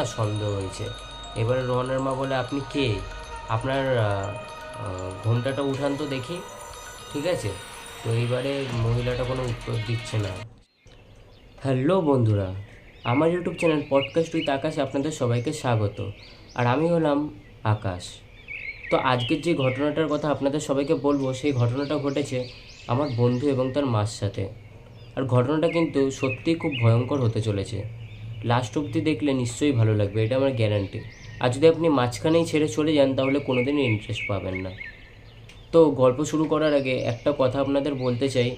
না সন্দেহ হয়েছে? এবারে রোহনের মা বলে, আপনি কে? আপনার ঘোমটাটা উঠান তো দেখি। ঠিক আছে? তো এইবারে মহিলাটা কোনো উত্তর দিচ্ছে না। হ্যালো বন্ধুরা, আমার ইউটিউব চ্যানেল পডকাস্ট উইথ আকাশে আপনাদের সবাইকে স্বাগত। আর আমি হলাম আকাশ। তো আজকের যে ঘটনাটার কথা আপনাদের সবাইকে বলব, সেই ঘটনাটা ঘটেছে আমার বন্ধু এবং তার মার সাথে। আর ঘটনাটা কিন্তু সত্যিই খুব ভয়ঙ্কর হতে চলেছে। লাস্ট অবধি দেখলে নিশ্চয়ই ভালো লাগবে, এটা আমার গ্যারান্টি আর যদি আপনি মাঝখানেই ছেড়ে চলে যান, তাহলে কোনোদিনই ইন্টারেস্ট পাবেন না। তো গল্প শুরু করার আগে একটা কথা আপনাদের বলতে চাই,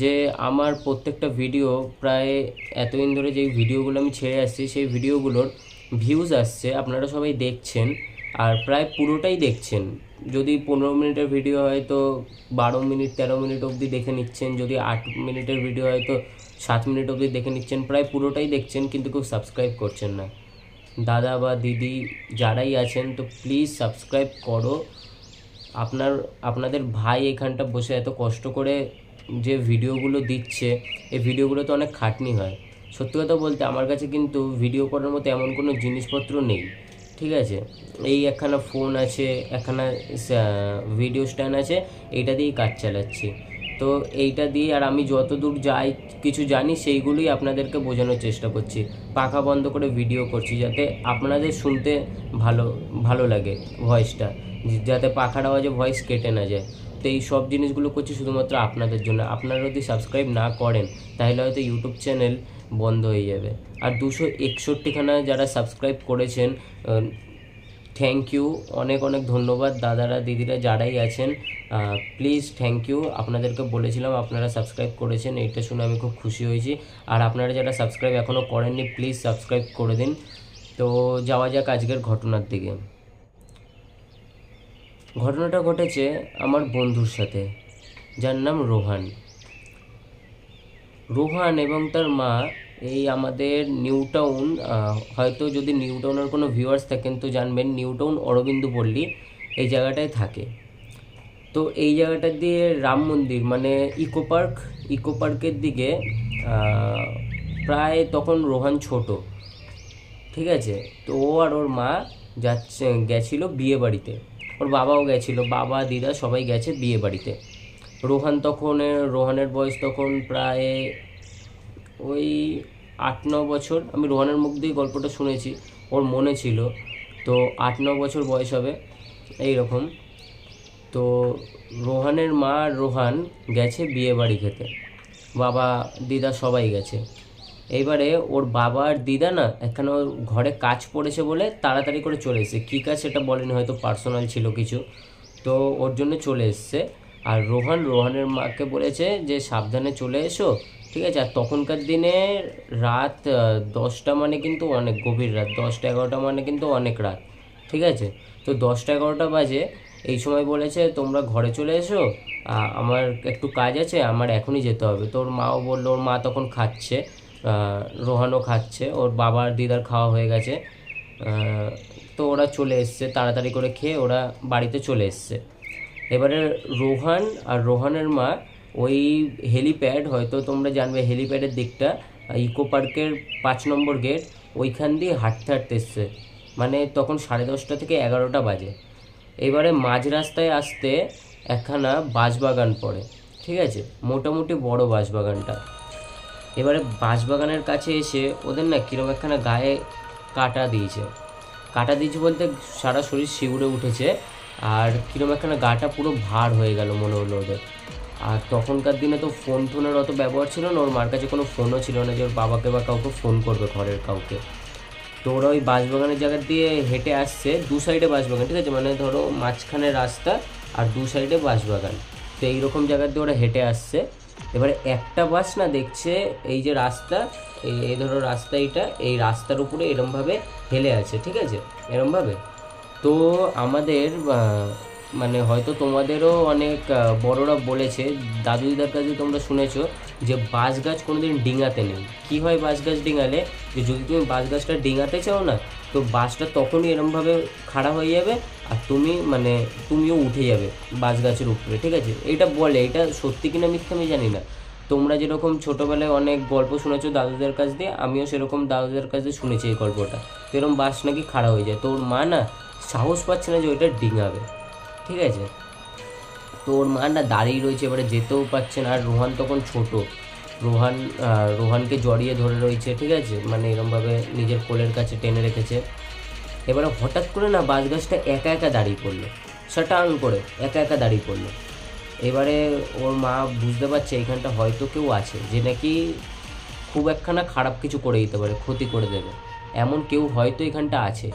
যে আমার প্রত্যেকটা ভিডিও প্রায় এতদিন ধরে যেই ভিডিওগুলো আমি ছেড়ে আসছি, সেই ভিডিওগুলোর ভিউজ আসছে, আপনারা সবাই দেখছেন, আর প্রায় পুরোটাই দেখছেন। যদি পনেরো মিনিটের ভিডিও হয় তো বারো মিনিট, তেরো মিনিট অবধি দেখে নিচ্ছেন। যদি আট মিনিটের ভিডিও হয় তো সাত মিনিট অবধি দেখে নিচ্ছেন। প্রায় পুরোটাই দেখছেন, কিন্তু কেউ সাবস্ক্রাইব করছেন না। দাদা বা দিদি যারাই আছেন, তো প্লিজ সাবস্ক্রাইব করো। আপনার, আপনাদের ভাই এখানটা বসে এত কষ্ট করে যে ভিডিওগুলো দিচ্ছে, এই ভিডিওগুলো তো অনেক খাটনি হয়। সত্যি কথা বলতে, আমার কাছে কিন্তু ভিডিও করার মতো এমন কোনো জিনিসপত্র নেই। ঠিক আছে? এই একখানা ফোন আছে, একখানা ভিডিও স্ট্যান্ড আছে, এইটা দিয়েই কাজ চালাচ্ছি। তো এইটা দিয়ে আর আমি যতদূর যাই, কিছু জানি, সেইগুলোই আপনাদেরকে বোঝানোর চেষ্টা করছি। পাখা বন্ধ করে ভিডিও করছি যাতে আপনাদের শুনতে ভালো ভালো লাগে ভয়েসটা যাতে পাখার আওয়াজে ভয়েস কেটে না যায়। তো এই সব জিনিসগুলো করছি শুধুমাত্র আপনাদের জন্য। আপনারা যদি সাবস্ক্রাইব না করেন, তাহলে হয়তো ইউটিউব চ্যানেল বন্ধ হয়ে যাবে। আর দুশো একষট্টিখানা যারা সাবস্ক্রাইব করেছেন থ্যাংক ইউ অনেক অনেক ধন্যবাদ দাদারা, দিদিরা যারাই আছেন। প্লিজ থ্যাংক ইউ আপনাদেরকে বলেছিলাম আপনারা সাবস্ক্রাইব করেছেন এইটা শুনে আমি খুব খুশি হয়েছি। আর আপনারা যারা সাবস্ক্রাইব এখনও করেননি প্লিজ সাবস্ক্রাইব করে দিন। তো যাওয়া যাক আজকের ঘটনার দিকে। ঘটনাটা ঘটেছে আমার বন্ধুর সাথে, যার নাম রোহান। রোহান এবং তার মা, এই আমাদের নিউ টাউন হয়তো যদি নিউ টাউনের কোনো ভিউয়ার্স থাকেন তো জানবেন নিউ টাউন অরবিন্দু পল্লী এই জায়গাটায় থাকে। তো এই জায়গাটা দিয়ে রাম মন্দির মানে ইকো পার্ক, ইকো পার্কের দিকে প্রায় তখন রোহান ছোট, ঠিক আছে? তো ও আর ওর মা যাচ্ছে, গেছিল বিয়ে বাড়িতে ওর বাবাও গেছিল, বাবা, দিদা সবাই গেছে বিয়ে বাড়িতে রোহান তখন, রোহানের বয়স তখন প্রায় ওই আট ন বছর। আমি রোহানের মুখ দিয়ে গল্পটা শুনেছি, ওর মনে ছিল। তো আট ন বছর বয়স হবে এই রকম তো রোহানের মা রোহান গেছে বিয়ে বাড়ি খেতে। বাবা, দিদা সবাই গেছে। এইবারে ওর বাবা আর দিদা না এখানে ওর ঘরে কাজ পড়েছে বলে তাড়াতাড়ি করে চলে এসেছে। কী কাজ সেটা বলেনি, হয়তো পার্সোনাল ছিল কিছু। তো ওর জন্য চলে এসছে। আর রোহান, রোহানের মাকে বলেছে যে সাবধানে চলে এসো, ঠিক আছে? আর তখনকার দিনে রাত দশটা মানে কিন্তু অনেক গভীর রাত, দশটা এগারোটা মানে কিন্তু অনেক রাত, ঠিক আছে? তো দশটা এগারোটা বাজে, এই সময় বলেছে, তোমরা ঘরে চলে এসো আমার একটু কাজ আছে, আমার এখনই যেতে হবে। তোর মাও বলল, ওর মা তখন খাচ্ছে রোহানও খাচ্ছে, ওর বাবার দিদার খাওয়া হয়ে গেছে তো ওরা চলে এসছে, তাড়াতাড়ি করে খেয়ে ওরা বাড়িতে চলে এসছে। এবারে রোহান আর রোহানের মা, ওই হেলিপ্যাড হয়তো তোমরা জানবে হেলিপ্যাডের দিকটা, ইকো পার্কের পাঁচ নম্বর গেট, ওইখান দিয়ে হাঁটতে হাঁটতে এসছে। মানে তখন সাড়ে দশটা থেকে এগারোটা বাজে। এবারে মাঝ রাস্তায় আসতে একখানা বাঁশবাগান পড়ে, ঠিক আছে? মোটামুটি বড় বাঁশবাগানটা। এবারে বাঁশবাগানের কাছে এসে ওদের না কীরকম একখানা গায়ে কাটা দিয়েছে। কাটা দিয়েছে বলতে সারা শরীর শিউরে উঠেছে। আর কীরকম একখানা গাটা পুরো ভার হয়ে গেল মনে হলো ওদের। আর তখনকার দিনে তো ফোন টোনের অত ব্যবহার ছিল না, ওর মার কাছে কোনো ফোনও ছিল না যে ওর বাবাকে বা কাউকে ফোন করবে ঘরের কাউকে। তো ওরা ওই বাঁশবাগানের জায়গা দিয়ে হেঁটে আসছে, দু সাইডে বাঁশবাগান, ঠিক আছে? মানে ধরো মাঝখানে রাস্তা আর দু সাইডে বাঁশবাগান। তো এইরকম জায়গা দিয়ে ওরা হেঁটে আসছে। এবারে একটা বাস না দেখছে এই যে রাস্তা, এই ধরো রাস্তা এইটা এই রাস্তার উপরে এরমভাবে হেলে আছে, ঠিক আছে? এরমভাবে। তো আমাদের মানে হয়তো তোমাদেরও অনেক বড়রা বলেছে দাদু দিদার কাছে তোমরা শুনেছো যে বাঁশ গাছ কোনোদিন ডিঙাতে নেই। কী হয় বাঁশ গাছ ডিঙালে? যে যদি তুমি বাঁশ গাছটা ডিঙাতে চাও না, তো বাঁশটা তখনই এরমভাবে খাড়া হয়ে যাবে আর তুমি মানে তুমিও উঠে যাবে বাঁশ গাছের উপরে, ঠিক আছে? এটা বলে, এটা সত্যি কিনা মিথ্যা আমি জানি না। তোমরা যেরকম ছোটোবেলায় অনেক গল্প শুনেছো দাদুদের কাছ দিয়ে, আমিও সেরকম দাদুদের কাছ দিয়ে শুনেছি এই গল্পটা। এরকম বাস নাকি খাড়া হয়ে যায়। তো ওর মা না সাহস পাচ্ছে না যে ওইটা ডিঙাবে। ঠিক আছে? তো ওর মা না দাঁড়িয়ে রয়েছে, এবারে যেতেও পারছে না। আর রোহান তখন ছোট। রোহান রোহানকে জড়িয়ে ধরে রয়েছে, ঠিক আছে? মানে এরমভাবে নিজের কোলের কাছে টেনে রেখেছে। এবারে হঠাৎ করে না বাস গাছটা একা একা দাঁড়িয়ে পড়ল। শাটান করে একা একা দাঁড়িয়ে পড়ল। এবারে ওর মা বুঝতে পারছে এখানটা হয়তো কেউ আছে, যে নাকি খুব একখানা খারাপ কিছু করে দিতে পারে, ক্ষতি করে দেবে। এমন কেউ হয়তো এখানটা আছে।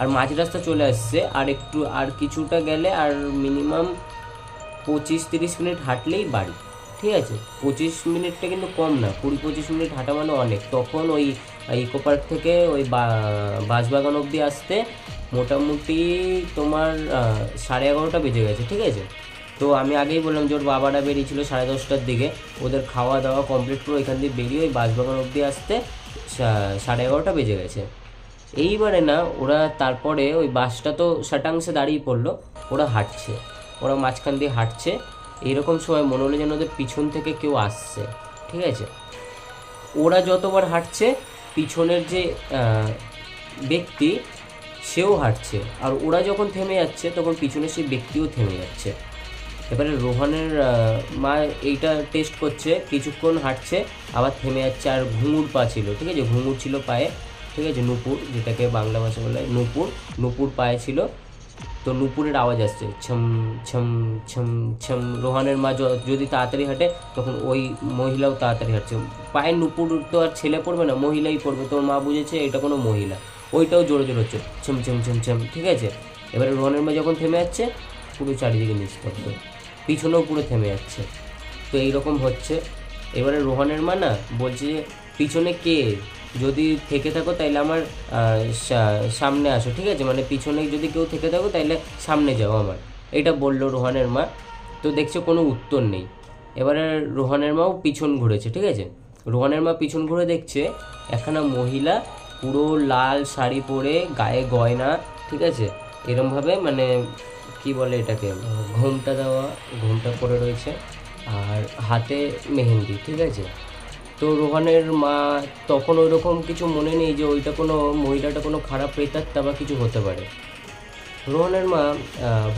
আর মাঝ রাস্তা চলে আসছে, আর একটু, আর কিছুটা গেলে আর মিনিমাম পঁচিশ তিরিশ মিনিট হাঁটলেই বাড়ি, ঠিক আছে? পঁচিশ মিনিটটা কিন্তু কম না, কুড়ি পঁচিশ মিনিট হাঁটা মানে অনেক। তখন ওই ইকো পার্ক থেকে ওই বাঁশবাগান অবধি আসতে মোটামুটি তোমার সাড়ে এগারোটা বেজে গেছে, ঠিক আছে? তো আমি আগেই বললাম যে ওর বাবারা বেরিয়েছিল সাড়ে দশটার দিকে। ওদের খাওয়া দাওয়া কমপ্লিট করে ওইখান দিয়ে বেরিয়ে ওই বাঁশবাগান অবধি আসতে সাড়ে এগারোটা বেজে গেছে। এইবারে না, ওরা তারপরে ওই বাসটা তো শাটাংশে দাঁড়িয়ে পড়ল, ওরা হাঁটছে। ওরা মাঝখান দিয়ে হাঁটছে। এইরকম সময় মনে হলো যেন ওদের পিছন থেকে কেউ আসছে, ঠিক আছে? ওরা যতবার হাঁটছে, পিছনের যে ব্যক্তি, সেও হাঁটছে। আর ওরা যখন থেমে যাচ্ছে, তখন পিছনে সেই ব্যক্তিও থেমে যাচ্ছে। এবারে রোহানের মা এইটা টেস্ট করছে, কিছুক্ষণ হাঁটছে, আবার থেমে যাচ্ছে, আর ঘুঙুর পা ছিল, ঠিক আছে? ঘুঙুর ছিল পায়ে। ঠিক আছে নূপুর, যেটাকে বাংলা ভাষা বলে নূপুর নূপুর পায়ে ছিল, তো নূপুরের আওয়াজ আসছে, ছম ছম ছম ছম, রোহানের মা যদি তাড়াতাড়ি হাঁটে, তখন ওই মহিলাও তাড়াতাড়ি হাঁটছে। পায়ে নূপুর তো আর ছেলে পড়বে না, মহিলাই পড়বে, তোর মা বুঝেছে এটা কোনো মহিলা। ওইটাও জোরে জোরে হচ্ছে, ছম ছম ছম ছম, ঠিক আছে? এবারে রোহানের মা যখন থেমে যাচ্ছে, পুরো চারিদিকে নিস্তব্ধ। পিছনেও পুরো থেমে যাচ্ছে। তো এইরকম হচ্ছে। এবারে রোহানের মা না, বলছে যে, পিছনে কে? যদি থেকে থাকো, তাইলে আমার সামনে আসো, ঠিক আছে? মানে পিছনে যদি কেউ থেকে থাকো, তাইলে সামনে যাও আমার। এটা বলল রোহানের মা। তো দেখছে, কোনো উত্তর নেই। এবারে রোহানের মাও পিছন ঘুরেছে, ঠিক আছে? রোহানের মা পিছন ঘুরে দেখছে, একখানা মহিলা পুরো লাল শাড়ি পরে, গায়ে গয়না, ঠিক আছে? এরমভাবে মানে কি বলে এটাকে? ঘোমটা দেওয়া, ঘোমটা পরে রয়েছে, আর হাতে মেহেন্দি, ঠিক আছে? তো রোহানের মা তখন ওই রকম কিছু মনে নেই যে ওইটা কোনো মহিলাটা কোনো খারাপ প্রেতাত্মা বা কিছু হতে পারে। রোহানের মা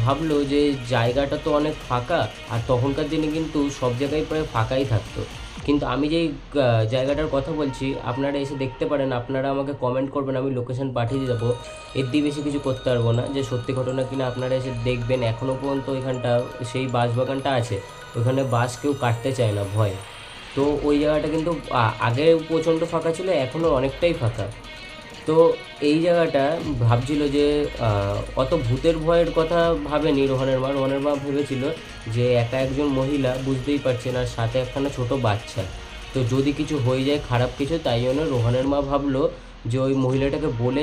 ভাবলো যে জায়গাটা তো অনেক ফাঁকা আর তখনকার দিনে কিন্তু সব জায়গায় প্রায় ফাঁকাই থাকতো। কিন্তু আমি যেই জায়গাটার কথা বলছি, আপনারা এসে দেখতে পারেন, আপনারা আমাকে কমেন্ট করবেন, আমি লোকেশন পাঠিয়ে দেবো। এর দিয়ে বেশি কিছু করতে পারব না যে সত্যি ঘটনা কিনা আপনারা এসে দেখবেন। এখনও পর্যন্ত ওইখানটা, সেই বাস বাগানটা আছে, ওইখানে বাস কেউ কাটতে চায় না, ভয়। তো ওই জায়গাটা কিন্তু আগে প্রচণ্ড ফাঁকা ছিল, এখনও অনেকটাই ফাঁকা। তো এই জায়গাটা ভাবছিল যে অত ভূতের ভয়ের কথা ভাবেনি রোহনের মা। রোহনের মা ভেবেছিল যে, একা একজন মহিলা বুঝতেই পারছেন আর সাথে একখানা ছোট বাচ্চা। তো যদি কিছু হয়ে যায়, খারাপ কিছু, তাই জন্য রোহানের মা ভাবলো যে, ওই মহিলাটাকে বলে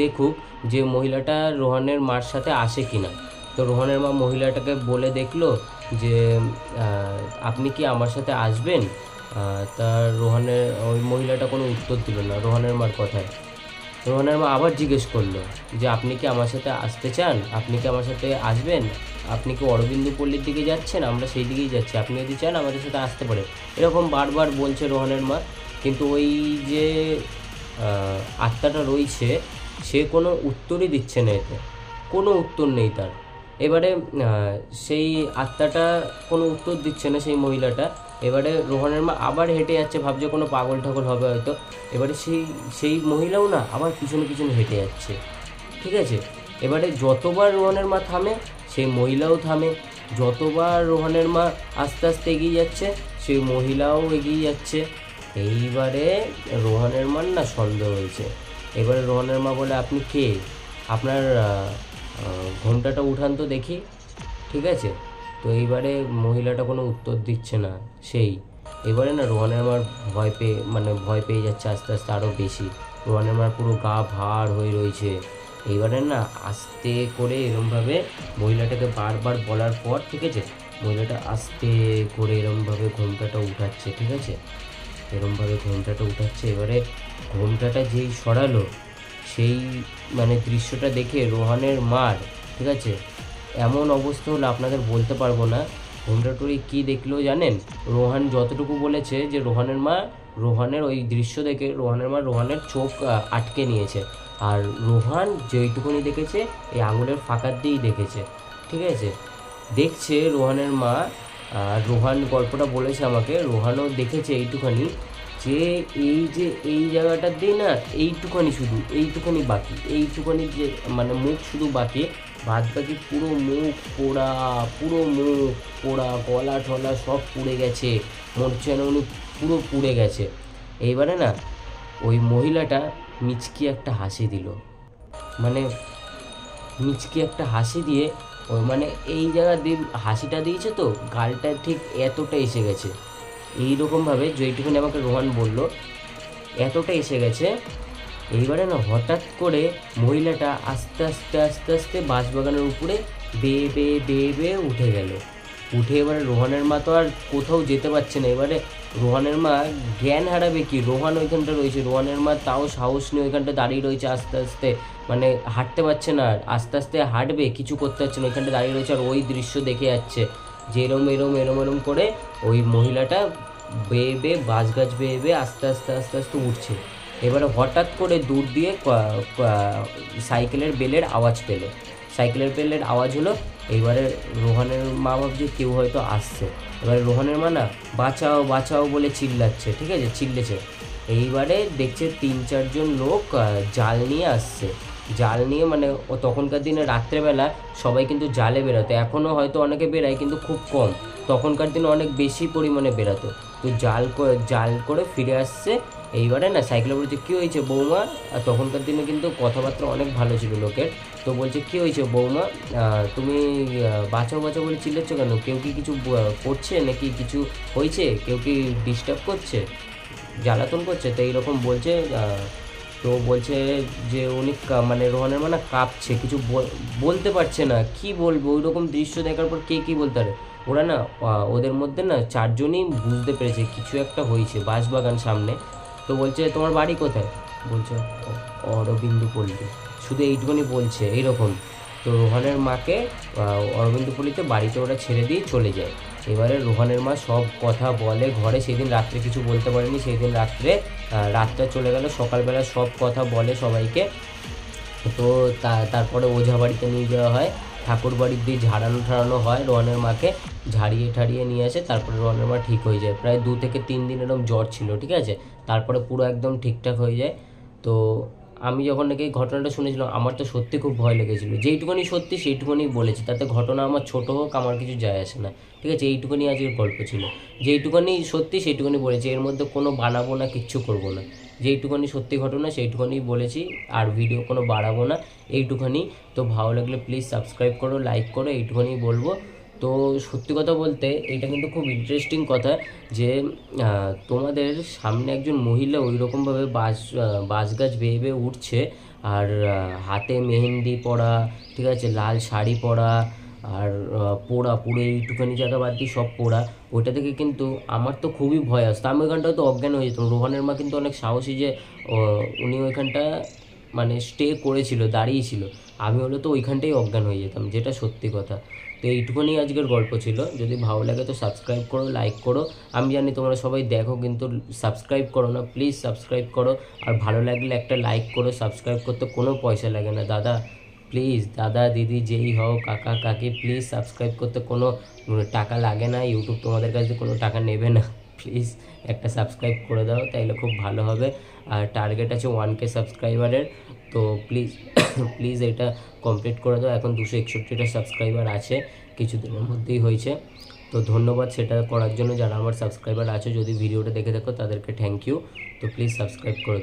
দেখুক যে, মহিলাটা রোহনের মার সাথে আসে কিনা। তো রোহনের মা মহিলাটাকে বলে দেখল যে আপনি কি আমার সাথে আসবেন? তা রোহানের, ওই মহিলাটা কোনো উত্তর দিল না, রোহানের মার কথায়। রোহানের মা আবার জিজ্ঞেস করল যে, আপনি কি আমার সাথে আসতে চান? আপনি কি আমার সাথে আসবেন? আপনি কি অরবিন্দু পল্লীর দিকে যাচ্ছেন? আমরা সেই দিকেই যাচ্ছি। আপনি যদি চান আমাদের সাথে আসতে পারেন। এরকম বারবার বলছে রোহানের মা। কিন্তু ওই যে আত্মাটা রয়েছে, সে কোনো উত্তরই দিচ্ছে না এতে। কোনো উত্তর নেই তার। এবারে সেই আত্মাটা কোনো উত্তর দিচ্ছে না সেই মহিলাটা। এবারে রোহনের মা আবার হেঁটে যাচ্ছে, ভাবছে কোনো পাগল ঠাগল হবে হয়তো। এবারে সেই সেই মহিলাও না, আবার পিছনে পিছনে হেঁটে যাচ্ছে। ঠিক আছে? এবারে যতবার রোহনের মা থামে, সেই মহিলাও থামে। যতবার রোহনের মা আস্তে আস্তে এগিয়ে যাচ্ছে, সেই মহিলাও এগিয়ে যাচ্ছে। এইবারে রোহনের মার না সন্দেহ হয়েছে। এবারে রোহনের মা বলে, আপনি কে? আপনার ঘোমটাটা উঠান তো দেখি, ঠিক আছে? তো এইবারে মহিলাটা কোনো উত্তর দিচ্ছে না, সেই। এবারে না রোহানের মার ভয় পেয়ে মানে ভয় পেয়ে যাচ্ছে আস্তে আস্তে আরও বেশি। রোহানের মার পুরো গা ভার হয়ে রয়েছে। এইবারে না আস্তে করে এরমভাবে মহিলাটাকে বারবার বলার পর, ঠিক আছে? মহিলাটা আস্তে করে এরমভাবে ঘোমটাটা উঠাচ্ছে, ঠিক আছে? এরমভাবে ঘোমটাটা উঠাচ্ছে। এবারে ঘোমটাটা যেই সরালো সেই মানে দৃশ্যটা দেখে রোহানের মার, ঠিক আছে? এমন অবস্থা হলো আপনাদের বলতে পারব না। ঘোমটা টুরি কী দেখল জানেন? রোহান যতটুকু বলেছে যে রোহানের মা, রোহানের ওই দৃশ্য দেখে রোহানের মা রোহানের চোখ আটকে নিয়েছে। আর রোহান যেইটুকুনি দেখেছে, এই আঙুলের ফাঁকার দিয়েই দেখেছে, ঠিক আছে? দেখছে রোহানের মা রোহান গল্পটা বলেছে আমাকে, রোহানও দেখেছে এইটুখানি। যে এই যে এই জায়গাটা দিয়ে না এইটুখানি শুধু এইটুখানি বাকি এইটুখানি যে মানে মুখ শুধু বাকি বাদ বাকি পুরো মুখ পোড়া, পুরো মুখ পোড়া, গলা টলা সব পুড়ে গেছে হচ্ছে যেন উনি পুরো পুড়ে গেছে। এইবারে না, ওই মহিলাটা মিচকি একটা হাসি দিল। মানে মিচকি একটা হাসি দিয়ে ওই মানে এই জায়গা দিয়ে হাসিটা দিয়েছে তো, গালটা ঠিক এতটা এসে গেছে। এইরকমভাবে যেইটুকুনি আমাকে রোহান বলল, এতটা এসে গেছে? এইবারে না হঠাৎ করে মহিলাটা আস্তে আস্তে আস্তে আস্তে বাঁশবাগানের উপরে বেয়ে বেয়ে বেয়ে বেয়ে উঠে গেল। উঠে এবারে রোহানের মা তো আর কোথাও যেতে পারছে না। এবারে রোহানের মা জ্ঞান হারাবে কি? রোহান ওইখানটা রয়েছে। রোহানের মা তাও সাহস নিয়ে ওইখানটা দাঁড়িয়ে রয়েছে আস্তে আস্তে। মানে হাঁটতে পারছে না আস্তে আস্তে হাঁটবে, কিছু করতে পারছে না। ওইখানটা দাঁড়িয়ে রয়েছে আর ওই দৃশ্য দেখে যাচ্ছে। যে এরম এরম এরম এরম করে ওই মহিলাটা বেয়ে বেয়ে বাজ গাছ বেয়ে বেয়ে আস্তে আস্তে আস্তে আস্তে উঠছে। এবারে হঠাৎ করে দূর দিয়ে সাইকেলের বেলের আওয়াজ পেল। সাইকেলের বেলের আওয়াজ হলো এইবারে রোহানের মা ভাবছে কেউ হয়তো আসছে। এবারে রোহানের মা না, বাঁচাও বাঁচাও বলে চিল্লাচ্ছে, ঠিক আছে? চিল্লেছে। এইবারে দেখছে তিন, চারজন লোক জাল নিয়ে আসছে। জাল নিয়ে মানে ও তখনকার দিনে রাত্রেবেলা সবাই কিন্তু জালে বেরোতো। এখনও হয়তো অনেকে বেরায় কিন্তু খুব কম। তখনকার দিনে অনেক বেশি পরিমাণে বেরাতো। তো জাল করে জাল করে ফিরে আসছে। এইবারে না সাইকেলে বলছে কী হয়েছে বৌমা? আর তখনকার দিনে কিন্তু কথাবার্তা অনেক ভালো ছিল লোকের। তো বলছে, কী হয়েছে বৌমা? তুমি বাঁচাও বাঁচাও বলে চিল্লাচ্ছ কেন? কেউ কি কিছু করছে নাকি কিছু হয়েছে? কেউ কি ডিস্টার্ব করছে? জ্বালাতন করছে? তো এইরকম বলছে তো বলছে যে উনি মানে রোহানের মানে কাঁপছে, কিছু বলতে পারছে না। কি বলব? ওই রকম দৃশ্য দেখার পর কে কি বলতে পারে? ওরা না ওদের মধ্যে না চারজনই বুঝতে পেরেছে, কিছু একটা হয়েছে বাঁশবাগান সামনে। তো বলছে, তোমার বাড়ি কোথায়? বলছে, "অ- অরবিন্দু পল্লী শুধু এইটুকুনি বলছে, এইরকম। তো রোহানের মাকে অরবিন্দু পল্লীতে বাড়িতে ওরা ছেড়ে দিয়ে চলে যায়। এবারে রোহানের মা সব কথা বলে ঘরে, সেদিন রাত্রে কিছু বলতে পারেনি, সেদিন রাত্রে রাতটা চলে গেল, সকালবেলা সব কথা বলে সবাইকে। তো তারপরে ওঝা বাড়িতে নিয়ে যাওয়া হয়, ঠাকুর বাড়ির দিয়ে ঝাড়ানো ঠাড়ানো হয় রোহানের মাকে, ঝাড়িয়ে ঠাড়িয়ে নিয়ে আসে, তারপরে রোহানের মা ঠিক হয়ে যায়। প্রায় দু থেকে তিন দিন এরকম জ্বর ছিল, ঠিক আছে? তারপরে পুরো একদম ঠিকঠাক হয়ে যায়। তো আমি যখন নাকি ঘটনাটা শুনেছিলাম, আমার তো সত্যি খুব ভয় লেগেছিল। যেইটুকুনি সত্যি সেইটুকুনি বলেছি, তাতে ঘটনা আমার ছোট হোক, আমার কিছু যায় আসে না। ঠিক আছে এইটুকুনি আজকের গল্প ছিল। যেইটুকুনি সত্যি সেইটুকুনি বলেছি এর মধ্যে কোনো বানাবো না কিচ্ছু করব না। যেইটুকুনি সত্যি ঘটনা সেইটুকুনি বলেছি আর ভিডিও কোনো বাড়াবো না এইটুখানি তো ভালো লাগলে প্লিজ সাবস্ক্রাইব করো লাইক করো এইটুকুনি বলব। তো সত্যি কথা বলতে এটা কিন্তু খুব ইন্টারেস্টিং কথা যে তোমাদের সামনে একজন মহিলা ওই রকমভাবে আহ, বাঁশ গাছ বেয়ে বেয়ে উঠছে আর হাতে মেহেন্দি পরা ঠিক আছে লাল শাড়ি পরা আর পোড়া পুরো এইটুখানি জায়গা বাদ দিয়ে সব পোড়া। ওইটা থেকে কিন্তু আমার তো খুবই ভয় আসতো। আমি ওইখানটায় তো অজ্ঞান হয়ে যেতাম। রোহানের মা কিন্তু অনেক সাহসী যে উনি ওইখানটা মানে স্টে করেছিল, দাঁড়িয়েছিল। আমি হলে তো ওইখানটাই অজ্ঞান হয়ে যেতাম, যেটা সত্যি কথা। তো এইটুকুনি আজকের গল্প ছিল। যদি ভালো লাগে তো সাবস্ক্রাইব করো লাইক করো। আমি জানি তোমরা সবাই দেখো, কিন্তু সাবস্ক্রাইব করো না। প্লিজ সাবস্ক্রাইব করো। আর ভালো লাগলে একটা লাইক করো সাবস্ক্রাইব করতে কোনো পয়সা লাগে না। দাদা প্লিজ দাদা, দিদি, যেই হও কাকা, কাকি প্লিজ সাবস্ক্রাইব করতে কোনো টাকা লাগে না। ইউটিউব তোমাদের কাছে কোনো টাকা নেবে না। প্লিজ একটা সাবস্ক্রাইব করে দাও, তাইলে খুব ভালো হবে। আর টার্গেট আছে ওয়ান কে সাবস্ক্রাইবারের তো প্লিজ প্লিজ এটা কমপ্লিট করে দাও। এখন দুশো একষট্টিটা সাবস্ক্রাইবার আছে, কিছুদিনের মধ্যেই হয়েছে। তো ধন্যবাদ সেটা করার জন্য যারা আমার সাবস্ক্রাইবার আছে, যদি ভিডিওটা দেখে দেখো তাদেরকে থ্যাংক ইউ তো প্লিজ সাবস্ক্রাইব করে